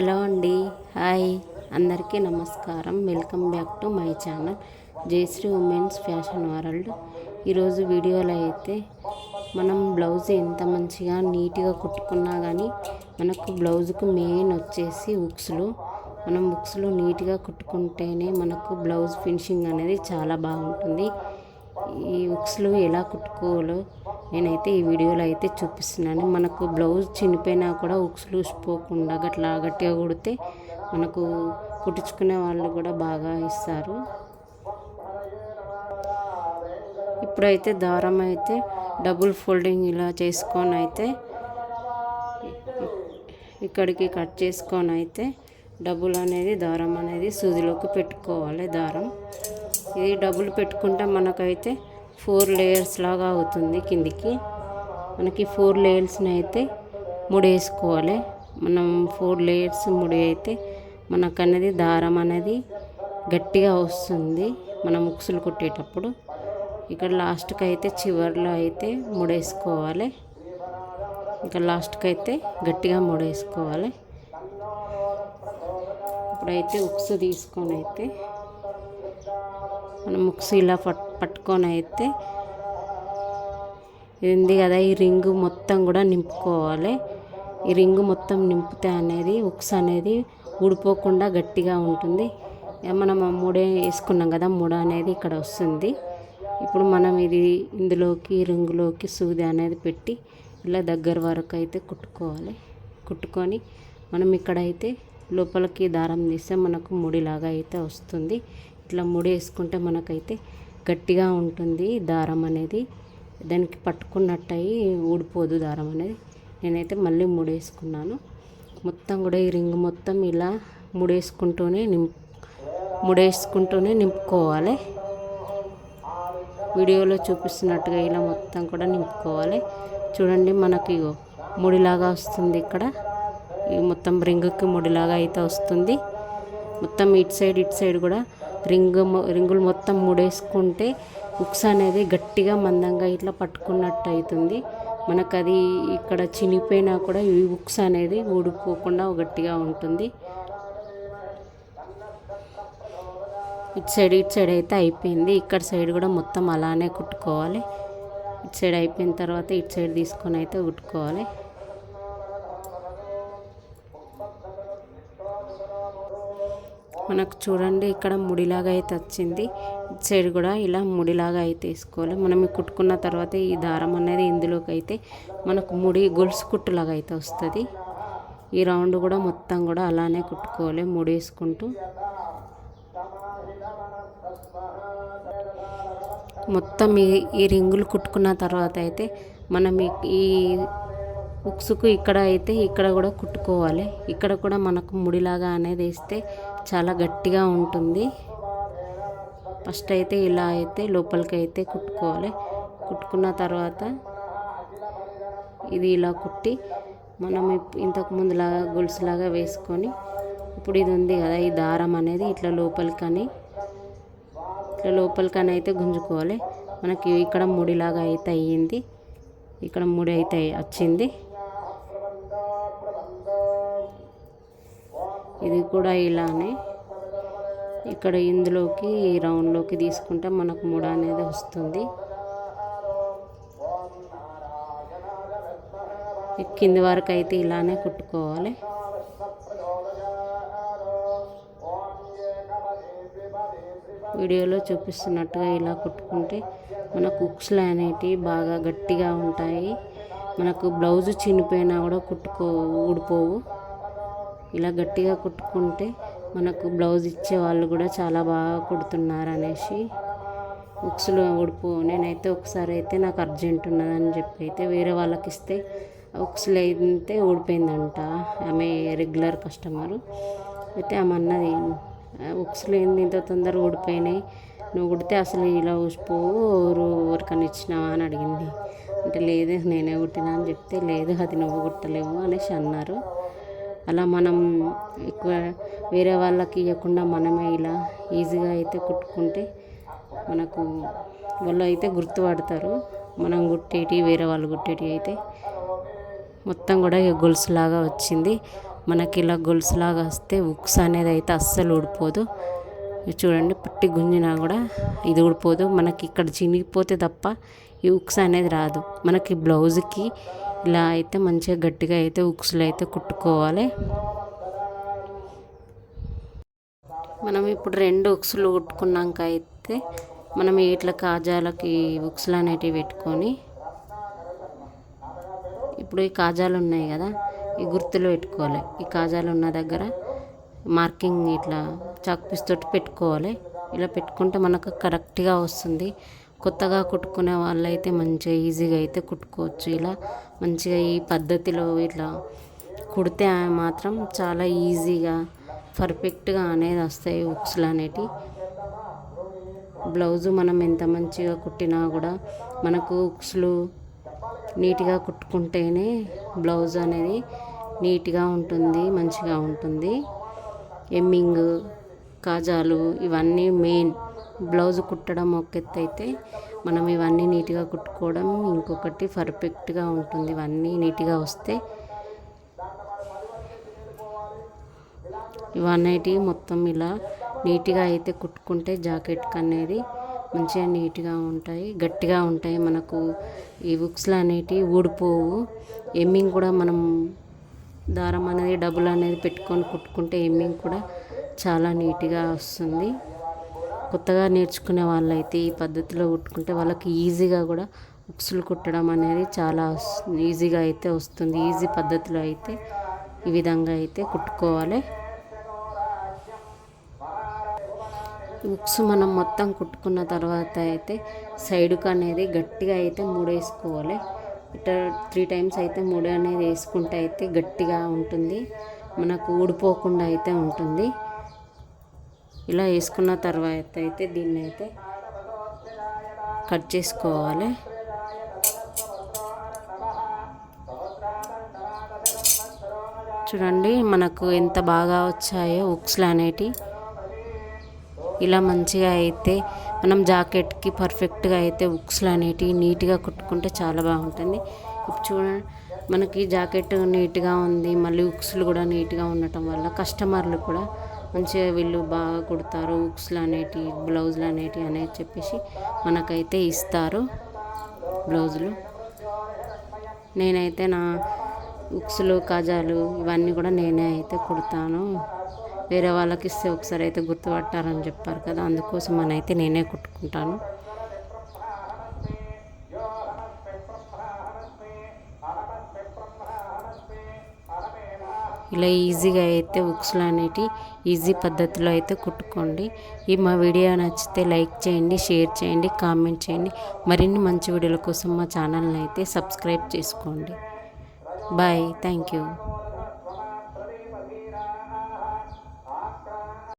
Hello అండి. Hi. అందరికీ నమస్కారం. Welcome back to my channel Jayasri women's fashion world. ఈరోజు వీడియోలో అయితే మనం బ్లౌజ్ ఎంత మంచిగా నీట్గా కుట్టుకున్నా కానీ మనకు బ్లౌజ్కు మెయిన్ వచ్చేసి ఉక్స్లు మనం బుక్స్లో నీట్గా కుట్టుకుంటేనే మనకు బ్లౌజ్ ఫినిషింగ్ అనేది చాలా బాగుంటుంది. ఈ ఉక్స్లు ఎలా కుట్టుకోవాలో నేనైతే ఈ వీడియోలో అయితే చూపిస్తున్నాను. మనకు బ్లౌజ్ చినిపోయినా కూడా ఉక్స్లు ఉసిపోకుండా గట్లా గట్టిగా కుడితే మనకు కుట్టించుకునే వాళ్ళు కూడా బాగా ఇస్తారు. ఇప్పుడైతే దారం అయితే డబుల్ ఫోల్డింగ్ ఇలా చేసుకొని అయితే ఇక్కడికి కట్ చేసుకొని అయితే డబుల్ అనేది దారం అనేది సూదిలోకి పెట్టుకోవాలి. దారం ఇది డబుల్ పెట్టుకుంటే మనకైతే ఫోర్ లేయర్స్ లాగా అవుతుంది కిందికి. మనకి ఫోర్ లేయర్స్ని అయితే ముడేసుకోవాలి. మనం ఫోర్ లేయర్స్ ముడి అయితే మనకు అనేది దారం అనేది గట్టిగా వస్తుంది. మనం ముక్సులు కుట్టేటప్పుడు ఇక్కడ లాస్ట్కి అయితే చివరిలో అయితే ముడేసుకోవాలి. ఇంకా లాస్ట్కి అయితే గట్టిగా ముడేసుకోవాలి. ఇప్పుడైతే ఉక్సు తీసుకొని అయితే మనం ముక్స్ ఇలా పట్ పట్టుకొని అయితే ఇది ఉంది కదా ఈ రింగు మొత్తం కూడా నింపుకోవాలి. ఈ రింగు మొత్తం నింపితే అనేది ఉక్స్ అనేది ఊడిపోకుండా గట్టిగా ఉంటుంది. మనం మూడే వేసుకున్నాం కదా మూడ అనేది ఇక్కడ వస్తుంది. ఇప్పుడు మనం ఇది ఇందులోకి రింగులోకి సూది అనేది పెట్టి ఇలా దగ్గర వరకు అయితే కుట్టుకోవాలి. కుట్టుకొని మనం ఇక్కడైతే లోపలికి దారం తీస్తే మనకు ముడిలాగా అయితే వస్తుంది. ఇట్లా ముడి వేసుకుంటే మనకైతే గట్టిగా ఉంటుంది దారం అనేది. దానికి పట్టుకున్నట్టయి ఊడిపోదు దారం అనేది. నేనైతే మళ్ళీ ముడేసుకున్నాను. మొత్తం కూడా ఈ రింగ్ మొత్తం ఇలా ముడేసుకుంటూనే నిం ముడేసుకుంటూనే నింపుకోవాలి. వీడియోలో చూపిస్తున్నట్టుగా ఇలా మొత్తం కూడా నింపుకోవాలి. చూడండి మనకి ముడిలాగా వస్తుంది ఇక్కడ. ఈ మొత్తం రింగుకి ముడిలాగా అయితే వస్తుంది. మొత్తం ఇటు సైడ్ ఇటు సైడ్ కూడా రింగు రింగులు మొత్తం ముడేసుకుంటే ఉక్స్ అనేది గట్టిగా మందంగా ఇట్లా పట్టుకున్నట్టు అవుతుంది మనకు అది ఇక్కడ చినిపోయినా కూడా ఈ ఉక్స్ అనేది ఊడిపోకుండా గట్టిగా ఉంటుంది. ఇటు సైడ్ ఇటు సైడ్ అయితే అయిపోయింది. ఇక్కడ సైడ్ కూడా మొత్తం అలానే కుట్టుకోవాలి. ఇటు సైడ్ అయిపోయిన తర్వాత ఇటు సైడ్ తీసుకొని అయితే కుట్టుకోవాలి మనకు చూడండి ఇక్కడ ముడిలాగా అయితే వచ్చింది. ఇటు సైడ్ కూడా ఇలా ముడిలాగా అయితే వేసుకోవాలి. మనం కుట్టుకున్న తర్వాత ఈ దారం అనేది ఇందులోకి అయితే మనకు ముడి గొలుసు కుట్టులాగా అయితే వస్తుంది. ఈ రౌండ్ కూడా మొత్తం కూడా అలానే కుట్టుకోవాలి ముడి వేసుకుంటూ. మొత్తం ఈ ఈ రింగులు కుట్టుకున్న తర్వాత అయితే మనం ఈ ఉక్సుకు ఇక్కడ అయితే ఇక్కడ కూడా కుట్టుకోవాలి. ఇక్కడ కూడా మనకు ముడిలాగా అనేది వేస్తే చాలా గట్టిగా ఉంటుంది. ఫస్ట్ అయితే ఇలా అయితే లోపలికి అయితే కుట్టుకోవాలి. కుట్టుకున్న తర్వాత ఇది ఇలా కుట్టి మనం ఇంతకు ముందులాగా గొలుసులాగా వేసుకొని ఇప్పుడు ఇది ఉంది కదా ఈ దారం అనేది ఇట్లా లోపలికని ఇట్లా లోపలికని అయితే గుంజుకోవాలి. మనకి ఇక్కడ ముడిలాగా అయితే అయ్యింది. ఇక్కడ ముడి అయితే వచ్చింది. ఇది కూడా ఇలానే ఇక్కడ ఇందులోకి ఈ రౌండ్లోకి తీసుకుంటే మనకు ముడ అనేది వస్తుంది. కింది వరకు అయితే ఇలానే కుట్టుకోవాలి. వీడియోలో చూపిస్తున్నట్టుగా ఇలా కుట్టుకుంటే మన కుక్స్లు అనేటివి బాగా గట్టిగా ఉంటాయి. మనకు బ్లౌజ్ చినిపోయినా కూడా కుట్టుకో ఊడిపోవు. ఇలా గట్టిగా కుట్టుకుంటే మనకు బ్లౌజ్ ఇచ్చే వాళ్ళు కూడా చాలా బాగా కుడుతున్నారు అనేసి ఉక్సులు ఊడిపో నేనైతే ఒకసారి అయితే నాకు అర్జెంట్ ఉన్నదని చెప్పి అయితే వేరే వాళ్ళకి ఇస్తే ఉక్సులు అయితే ఊడిపోయిందంట. ఆమె రెగ్యులర్ కస్టమరు. అయితే ఆమె అన్నది ఉక్సులు ఏంది ఇంత తొందరగా ఊడిపోయినాయి? నువ్వు కుడితే అసలు ఇలా ఊసిపోవు ఎవరికన్నా ఇచ్చినావా? అని అడిగింది. అంటే లేదు నేనే కుట్టినా? అని చెప్తే లేదు అది నువ్వు కుట్టలేవు అనేసి అన్నారు. అలా మనం ఎక్కువ వేరే వాళ్ళకి ఇవ్వకుండా మనమే ఇలా ఈజీగా అయితే కుట్టుకుంటే మనకు వాళ్ళు అయితే గుర్తుపడతారు. మనం కుట్టేటి వేరే వాళ్ళు కుట్టేటి అయితే మొత్తం కూడా గొలుసులాగా వచ్చింది. మనకి ఇలా గొలుసులాగా వస్తే ఉక్స్ అనేది అయితే అస్సలు ఊడిపోదు. చూడండి పట్టి గుంజినా కూడా ఇది ఊడిపోదు. మనకి ఇక్కడ చినిగిపోతే తప్ప ఈ ఉక్స్ అనేది రాదు. మనకి బ్లౌజ్కి ఇలా అయితే మంచిగా గట్టిగా అయితే ఉక్సులు అయితే కుట్టుకోవాలి. మనం ఇప్పుడు రెండు ఉక్సులు కుట్టుకున్నాక అయితే మనం ఇట్లా కాజాలకి ఉక్సులు అనేటివి పెట్టుకొని ఇప్పుడు ఈ కాజాలు ఉన్నాయి కదా ఈ గుర్తులు పెట్టుకోవాలి. ఈ కాజాలు ఉన్న దగ్గర మార్కింగ్ ఇట్లా చాక్ పీస్ తోటి పెట్టుకోవాలి. ఇలా పెట్టుకుంటే మనకు కరెక్ట్గా వస్తుంది. కొత్తగా కుట్టుకునే వాళ్ళైతే మంచిగా ఈజీగా అయితే కుట్టుకోవచ్చు. ఇలా మంచిగా ఈ పద్ధతిలో ఇట్లా కుడితే మాత్రం చాలా ఈజీగా పర్ఫెక్ట్గా అనేది వస్తాయి ఉక్స్లు అనేటివి. బ్లౌజు మనం ఎంత మంచిగా కుట్టినా కూడా మనకు ఉక్స్లు నీట్గా కుట్టుకుంటేనే బ్లౌజ్ అనేది నీట్గా ఉంటుంది మంచిగా ఉంటుంది. ఎమ్మింగ్ కాజాలు ఇవన్నీ మెయిన్. బ్లౌజ్ కుట్టడం ఒక ఎత్తు అయితే మనం ఇవన్నీ నీట్గా కుట్టుకోవడం ఇంకొకటి పర్ఫెక్ట్గా ఉంటుంది. ఇవన్నీ నీట్గా వస్తే ఇవన్నీ మొత్తం ఇలా నీట్గా అయితే కుట్టుకుంటే జాకెట్కి అనేది మంచిగా నీట్గా ఉంటాయి. గట్టిగా ఉంటాయి. మనకు ఈ బుక్స్లు అనేటివి ఊడిపోవు. ఎమ్మింగ్ కూడా మనం దారం అనేది డబ్బులు అనేది పెట్టుకొని కుట్టుకుంటే ఎమ్మింగ్ కూడా చాలా నీట్గా వస్తుంది. కొత్తగా నేర్చుకునే వాళ్ళైతే ఈ పద్ధతిలో కుట్టుకుంటే వాళ్ళకి ఈజీగా కూడా బుక్స్లు కుట్టడం అనేది చాలా ఈజీగా అయితే వస్తుంది. ఈజీ పద్ధతిలో అయితే ఈ విధంగా అయితే కుట్టుకోవాలి. బుక్స్ మనం మొత్తం కుట్టుకున్న తర్వాత అయితే సైడుకు అనేది గట్టిగా అయితే మూడేసుకోవాలి. ఇట్లా త్రీ టైమ్స్ అయితే మూడు అనేది వేసుకుంటే అయితే గట్టిగా ఉంటుంది. మనకు ఊడిపోకుండా అయితే ఉంటుంది. ఇలా వేసుకున్న తర్వాత అయితే దీన్ని అయితే కట్ చేసుకోవాలి. చూడండి మనకు ఎంత బాగా వచ్చాయో ఉక్స్లు అనేటివి ఇలా మంచిగా అయితే మనం జాకెట్కి పర్ఫెక్ట్గా అయితే ఉక్స్లు అనేటివి నీట్గా కుట్టుకుంటే చాలా బాగుంటుంది. ఇప్పుడు చూడండి మనకి జాకెట్ నీట్గా ఉంది మళ్ళీ ఉక్స్లు కూడా నీట్గా ఉండటం వల్ల కస్టమర్లు కూడా మంచిగా వీళ్ళు బాగా కుడతారు ఉక్స్లు అనేటి బ్లౌజులు అనేటి అనేది చెప్పేసి మనకైతే ఇస్తారు బ్లౌజులు. నేనైతే నా ఉక్సులు కాజాలు ఇవన్నీ కూడా నేనే అయితే కుడతాను. వేరే వాళ్ళకి ఇస్తే ఒకసారి అయితే గుర్తుపట్టారని చెప్పారు కదా అందుకోసం అని అయితే నేనే కుట్టుకుంటాను. ఇలా ఈజీగా అయితే బుక్స్లు అనేటివి ఈజీ పద్ధతిలో అయితే కుట్టుకోండి. ఈ మా వీడియో నచ్చితే లైక్ చేయండి షేర్ చేయండి కామెంట్ చేయండి. మరిన్ని మంచి వీడియోల కోసం మా ఛానల్ని అయితే సబ్స్క్రైబ్ చేసుకోండి. బాయ్. Thank you